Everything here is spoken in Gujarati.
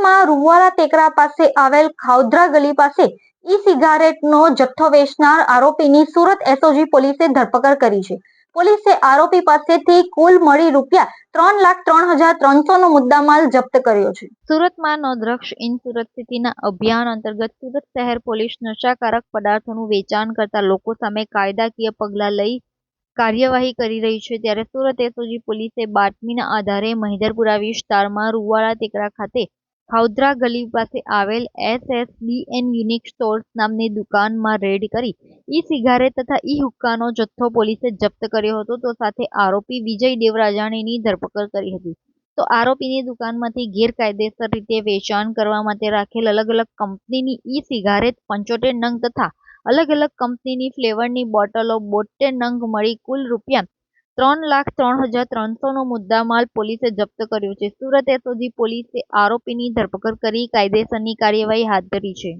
સુરતમાં રૂવાલા ટેકરા પાસે આવેલ ખાઉદ્રા ગલી પાસે ઈ સિગારેટનો જથ્થો વેચનાર આરોપીની સુરત એસઓજી પોલીસે ધરપકડ કરી છે. પોલીસે આરોપી પાસેથી કુલ મળી રૂપિયા ત્રણ લાખ ત્રણ હજાર ત્રણસો નો મુદ્દામાલ જપ્ત કર્યો છે. સુરતમાં નો ઇન સુરત સ્થિતિના અભિયાન અંતર્ગત સુરત શહેર પોલીસ નશાકારક પદાર્થોનું વેચાણ કરતા લોકો સામે કાયદાકીય પગલાં લઈ કાર્યવાહી કરી રહી છે ત્યારે સુરત એસઓજી પોલીસે બાતમીના આધારે મહિધરપુરા વિસ્તારમાં રૂવાળા ટેકરા ખાતે ખાઉધરા ગલી પાસે આવેલ એસએસબીએન યુનિક સ્ટોર્સ નામની દુકાનમાં રેડ કરી ઈ સિગારેટ તથા ઈ હુક્કાનો જથ્થો પોલીસે જપ્ત કર્યો હતો. તો સાથે આરોપી વિજય દેવરાજાણીની ધરપકડ કરી હતી. તો આરોપીની દુકાનમાંથી ગેરકાયદેસર રીતે વેચાણ કરવા માટે રાખેલ અલગ અલગ કંપનીની ઈ સિગારેટ પંચોતેર નંગ તથા અલગ અલગ કંપનીની ફ્લેવરની બોટલો બોતેર નંગ મળી કુલ રૂપિયા ત્રણ લાખ ત્રણ હજાર ત્રણસોનો મુદ્દામાલ પોલીસે જપ્ત કર્યો છે. સુરત એસઓજી પોલીસે આરોપીની ધરપકડ કરી કાયદેસરની કાર્યવાહી હાથ ધરી છે.